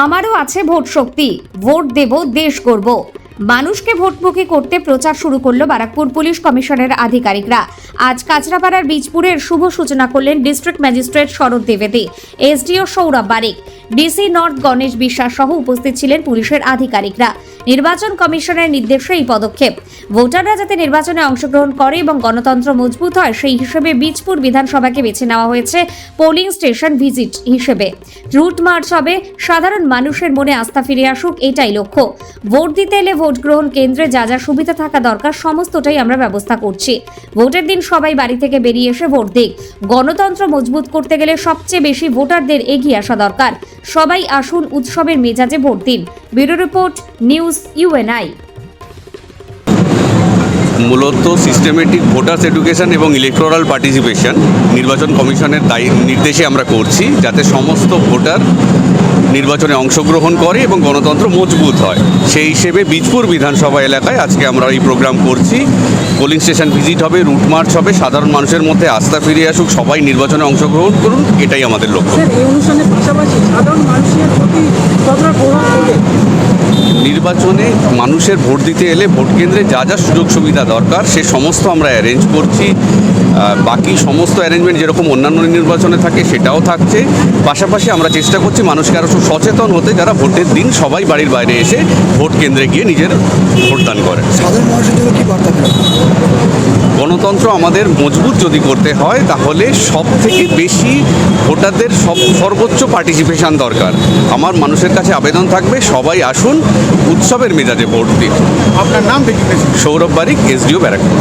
আমারও আছে ভোট শক্তি ভোট দেব দেশ করব মানুষকে ভোটমুখী করতে প্রচার শুরু করল বারাকপুর পুলিশ কমিশনের আধিকারিকরা। আজ কাঁচরাপাড়ার বীজপুরের শুভ সূচনা করলেন ডিস্ট্রিক্ট ম্যাজিস্ট্রেট শরৎ দ্বিবেদী, SDO Sourav Barik. DC north Ganesh Biswas সহ উপস্থিত ছিলেন পুলিশের আধিকারিকরা। নির্বাচন কমিশনের নির্দেশে এই পদক্ষেপ। ভোটাররা যাতে নির্বাচনে অংশগ্রহণ করে এবং গণতন্ত্র মজবুত হয়, সেই হিসেবে বীজপুর বিধানসভাকে বেছে নেওয়া হয়েছে পোলিং স্টেশন ভিজিট হিসেবে। রুট মার্চ হবে, সাধারণ মানুষের মনে আস্থা ফিরে আসুক, এটাই লক্ষ্য। ভোট দিতে এলে ভোট গ্রহণ কেন্দ্রে যা যা সুবিধা থাকা দরকার সমস্তটাই আমরা ব্যবস্থা করছি। ভোটের দিন সবাই বাড়ি থেকে বেরিয়ে এসে ভোট দিক। গণতন্ত্র মজবুত করতে গেলে সবচেয়ে বেশি ভোটারদের এগিয়ে আসা দরকার। সবাই আসুন উৎসবের মেজাজে ভোট দিন। Bureau report news UNI. মূলত সিস্টেমেটিক ভোটার্স এডুকেশন এবং ইলেকটোরাল পার্টিসিপেশন নির্বাচন কমিশনের দায়ী, নির্দেশে আমরা করছি যাতে সমস্ত ভোটার নির্বাচনে অংশগ্রহণ করে এবং গণতন্ত্র মজবুত হয়। সেই হিসেবে বীজপুর বিধানসভা এলাকায় আজকে আমরা এই প্রোগ্রাম করছি। পোলিং স্টেশন ভিজিট হবে রুট মার্চ হবে, সাধারণ মানুষের মধ্যে আস্থা ফিরে আসুক, সবাই নির্বাচনে অংশগ্রহণ করুন, এটাই আমাদের লক্ষ্য। অনুষ্ঠানের পাশাপাশি সাধারণ মানুষের প্রতি নির্বাচনে মানুষের ভোট দিতে এলে ভোট কেন্দ্রে যা যা সুযোগ সুবিধা দরকার সে সমস্ত আমরা অ্যারেঞ্জ করছি। বাকি সমস্ত অ্যারেঞ্জমেন্ট যেরকম অন্যান্য নির্বাচনে থাকে সেটাও থাকছে। পাশাপাশি আমরা চেষ্টা করছি মানুষকে আরও সচেতন হতে যারা ভোটের দিন সবাই বাড়ির বাইরে এসে ভোট কেন্দ্রে গিয়ে নিজের ভোটদান করে। সাধারণ মানুষের জন্য কি বার্তা গণতন্ত্র আমাদের মজবুত যদি করতে হয় তাহলে সব থেকে বেশি ভোটারদের সব সর্বোচ্চ পার্টিসিপেশন দরকার। আমার মানুষের কাছে আবেদন থাকবে সবাই আসুন উৎসবের মেজাজে ভোট দিন। আপনার নাম সৌরভ বারিক এসডিও ব্যারাকপুর।